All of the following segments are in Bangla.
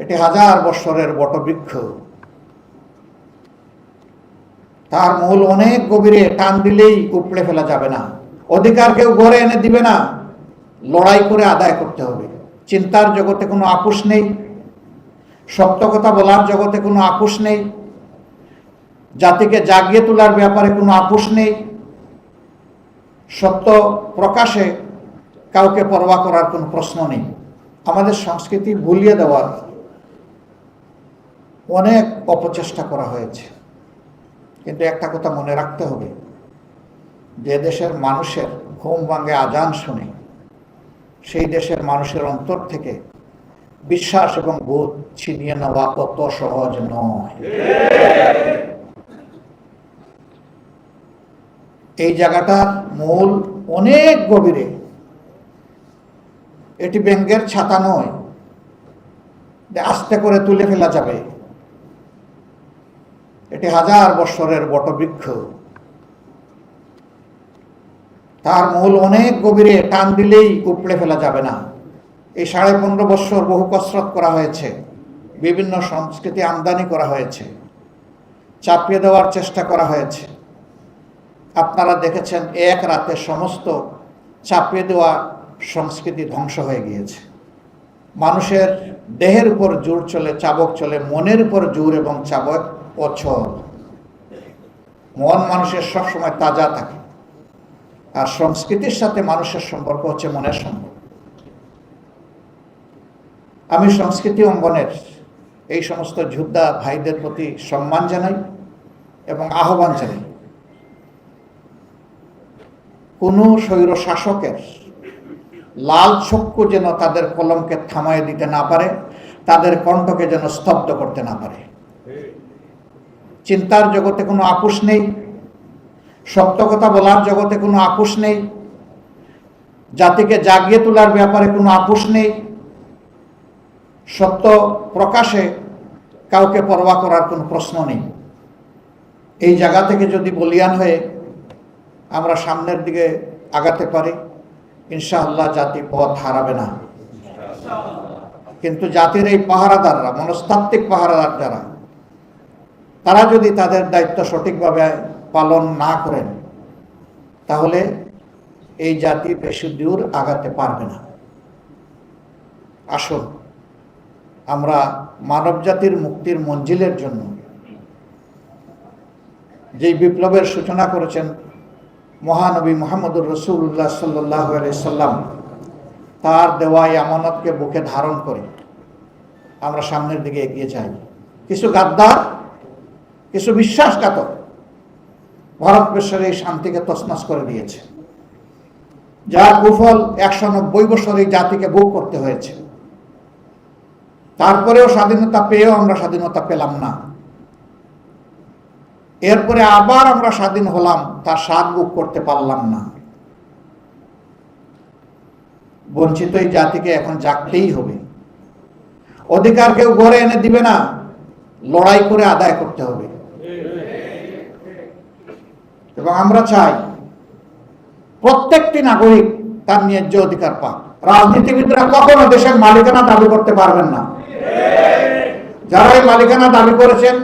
এটি হাজার বৎসরের বটবৃক্ষ। তার মূল অনেক গভীরে টান দিলেই উপড়ে ফেলা যাবে না। অধিকার কেউ গড়ে এনে দিবে না। লড়াই করে আদায় করতে হবে। চিন্তার জগতে কোনো আপুস নেই। সত্য কথা বলার জগতে কোনো আপুস নেই। জাতিকে জাগিয়ে তোলার ব্যাপারে কোনো আপুস নেই। সত্য প্রকাশে কাউকে পরোয়া করার কোনো প্রশ্ন নেই। আমাদের সংস্কৃতি ভুলিয়ে দেওয়ার অনেক অপচেষ্টা করা হয়েছে। কিন্তু একটা কথা মনে রাখতে হবে, যে দেশের মানুষের ঘুম ভাঙে আজান শুনে, সেই দেশের মানুষের অন্তর থেকে বিশ্বাস এবং বোধ ছিনিয়ে নেওয়া অত সহজ নয়। এই জায়গাটার মূল, অনেক গভীরে। এটি ব্যাঙ্গের ছাতা নয় আস্তে করে তুলে ফেলা যাবে। এটি হাজার বৎসরের বটবৃক্ষ। তার মূল অনেক গভীরে টান দিলেই উপড়ে ফেলা যাবে না। এই সাড়ে পনেরো বৎসর বহু কসরত করা হয়েছে, বিভিন্ন সংস্কৃতি আমদানি করা হয়েছে, চাপিয়ে দেওয়ার চেষ্টা করা হয়েছে। আপনারা দেখেছেন, এক রাতে সমস্ত চাপিয়ে দেওয়া সংস্কৃতি ধ্বংস হয়ে গিয়েছে। মানুষের দেহের উপর জোর চলে, চাবক চলে, মনের উপর জোর এবং চাবক অচল মন মানুষের সবসময় তাজা থাকে। আর সংস্কৃতির সাথে মানুষের সম্পর্ক হচ্ছে মনের সম্পর্ক। আমি সংস্কৃতি অঙ্গনের এই সমস্ত যোদ্ধা ভাইদের প্রতি সম্মান জানাই এবং আহ্বান জানাই। কোনো স্বৈর শাসকের লাল চক্ষু যেন তাদের কলমকে থামায় দিতে না পারে, তাদের কণ্ঠকে যেন স্তব্ধ করতে না পারে। চিন্তার জগতে কোনো আপুস নেই, সত্য কথা বলার জগতে কোনো আপুস নেই, জাতিকে জাগিয়ে তোলার ব্যাপারে কোনো আপুস নেই, সত্য প্রকাশে কাউকে পরোয়া করার কোনো প্রশ্ন নেই। এই জায়গা থেকে যদি বলিয়ান হয়ে আমরা সামনের দিকে আগাতে পারি, ইনশাআল্লাহ জাতি পথ হারাবে না। কিন্তু জাতির এই পাহারাদাররা, মনস্তাত্ত্বিক পাহারাদার যারা তারা যদি তাদের দায়িত্ব সঠিকভাবে পালন না করেন, তাহলে এই জাতি বেশি দূর আগাতে পারবে না। আসুন, আমরা মানব জাতির মুক্তির মঞ্জিলের জন্য যেই বিপ্লবের সূচনা করেছেন মহানবী মোহাম্মদুর রসুল্লাহ সাল্লাহ সাল্লাম, তার দেওয়া আমানতকে বুকে ধারণ করে আমরা সামনের দিকে এগিয়ে যাই। কিছু গাদ্দার কিছু বিশ্বাসঘাতক। ভারতবর্ষের এই শান্তিকে তসনস করে দিয়েছে। যার কুফল একশো নব্বই বছর এই জাতিকে ভোগ করতে হয়েছে। তারপরেও স্বাধীনতা পেয়েও আমরা স্বাধীনতা পেলাম না। এরপরে আবার আমরা স্বাধীন হলাম, তার স্বাদ বুক করতে পারলাম না। বঞ্চিত এই জাতিকে এখন জাগতেই হবে। অধিকার কেউ গড়ে এনে দিবে না, লড়াই করে আদায় করতে হবে। এবং আমরা চাই প্রত্যেকটি নাগরিক তার ন্যায্য অধিকার পাক। রাজনীতিবিদরা কখনো দেশের মালিকানা দাবি করতে পারবেন না। যারা এই মালিকানা দাবি করেছেন,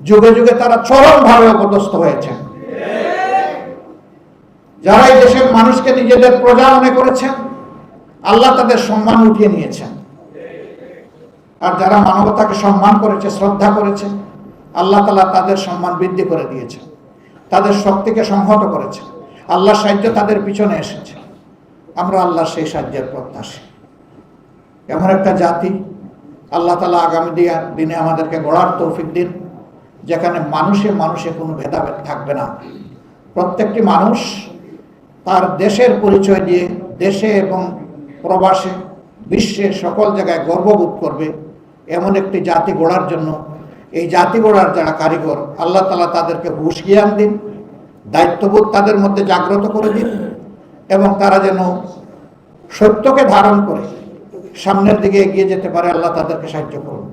যুগে যুগে তারা চরমভাবে অপদস্থ হয়েছেন। যারা এই দেশের মানুষকে নিজেদের প্রজা মনে করেছেন, আল্লাহ তাদের সম্মান উঠিয়ে নিয়েছেন। আর যারা মানবতাকে সম্মান করেছে, শ্রদ্ধা করেছে, আল্লাহ তালা তাদের সম্মান বৃদ্ধি করে দিয়েছেন। তাদের শক্তিকে সংহত করেছে। আল্লাহ সাহায্য তাদের পিছনে এসেছে। আমরা আল্লাহ সেই সাহায্যের প্রত্যাশী। এমন একটা জাতি, আল্লাহ তালা আগামী দিনে আমাদেরকে গড়ার তৌফিক দিন, যেখানে মানুষে মানুষে কোনো ভেদাভেদ থাকবে না। প্রত্যেকটি মানুষ তার দেশের পরিচয় দিয়ে দেশে এবং প্রবাসে বিশ্বে সকল জায়গায় গর্ববোধ করবে এমন একটি জাতি গড়ার জন্য। এই জাতি গড়ার যারা কারিগর, আল্লাহ তালা তাদেরকে হুশ জ্ঞান দিন। দায়িত্ববোধ তাদের মধ্যে জাগ্রত করে দিন এবং তারা যেন সত্যকে ধারণ করে সামনের দিকে এগিয়ে যেতে পারে, আল্লাহ তাদেরকে সাহায্য করুন।